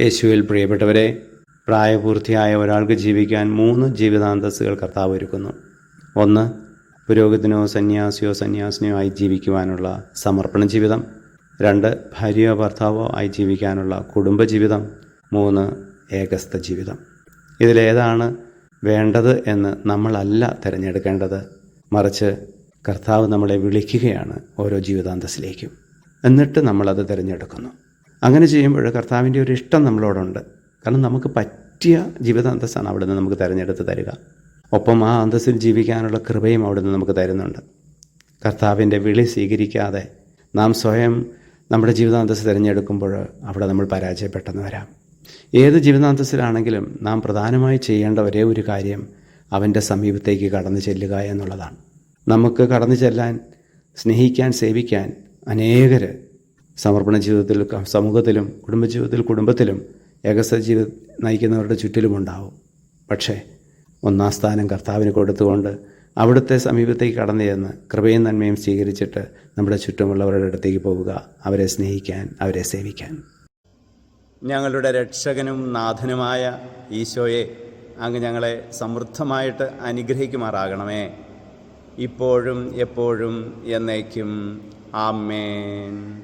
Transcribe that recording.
യേശുവിൽ പ്രിയപ്പെട്ടവരെ പ്രായപൂർത്തിയായ ഒരാൾക്ക് ജീവിക്കാൻ മൂന്ന് ജീവിതാന്തസ്സുകൾ കർത്താവ് ഒരുക്കുന്നു. ഒന്ന് പുരോഹിതനോ സന്യാസിയോ സന്യാസിനിയോ ആയി ജീവിക്കുവാനുള്ള സമർപ്പണ ജീവിതം. രണ്ട് ഭാര്യയോ ഭർത്താവോ ആയി ജീവിക്കാനുള്ള കുടുംബജീവിതം മൂന്ന് ഏകസ്ഥ ജീവിതം. ഇതിലേതാണ് വേണ്ടത് എന്ന് നമ്മളല്ല തിരഞ്ഞെടുക്കേണ്ടത്. മറിച്ച് കർത്താവ് നമ്മളെ വിളിക്കുകയാണ് ഓരോ ജീവിതാന്തസ്സിലേക്കും. എന്നിട്ട് നമ്മളത് തിരഞ്ഞെടുക്കുന്നു. അങ്ങനെ ചെയ്യുമ്പോൾ കർത്താവിന്റെ ഒരു ഇഷ്ടം നമ്മളോടുണ്ട്. കാരണം നമുക്ക് പറ്റിയ ജീവിതാന്തസ്സാണ് അവിടെ നിന്ന് നമുക്ക് തിരഞ്ഞെടുത്ത് തരിക. ഒപ്പം ആ അന്തസ്സിൽ ജീവിക്കാനുള്ള കൃപയും അവിടെ നിന്ന് നമുക്ക് തരുന്നുണ്ട്. കർത്താവിന്റെ വിളി സ്വീകരിക്കാതെ നാം സ്വയം നമ്മുടെ ജീവിതാന്തസ് തിരഞ്ഞെടുക്കുമ്പോൾ അവിടെ നമ്മൾ പരാജയപ്പെട്ടെന്ന് വരാം. ഏത് ജീവിതാന്തസ്സിലാണെങ്കിലും നാം പ്രധാനമായി ചെയ്യേണ്ട ഒരേ ഒരു കാര്യം അവന്റെ സമീപത്തേക്ക് കടന്നു ചെല്ലുക എന്നുള്ളതാണ്. നമുക്ക് കടന്നു ചെല്ലാൻ സ്നേഹിക്കാൻ സേവിക്കാൻ അനേകർ സമർപ്പണ ജീവിതത്തിൽ സമൂഹത്തിലും കുടുംബജീവിതത്തിൽ കുടുംബത്തിലും ഏകസ്ഥ ജീവിതം നയിക്കുന്നവരുടെ ചുറ്റിലുമുണ്ടാവും പക്ഷേ ഒന്നാം സ്ഥാനം കർത്താവിന് കൊടുത്തുകൊണ്ട് അവിടുത്തെ സമീപത്തേക്ക് കടന്നു ചെന്ന് കൃപയും നന്മയും സ്വീകരിച്ചിട്ട് നമ്മുടെ ചുറ്റുമുള്ളവരുടെ അടുത്തേക്ക് പോവുക അവരെ സ്നേഹിക്കാൻ അവരെ സേവിക്കാൻ. ഞങ്ങളുടെ രക്ഷകനും നാഥനുമായ ഈശോയെ അങ്ങ് ഞങ്ങളെ സമൃദ്ധമായിട്ട് അനുഗ്രഹിക്കുമാറാകണമേ. ഇപ്പോഴും എപ്പോഴും എന്നേക്കും. ആമേൻ.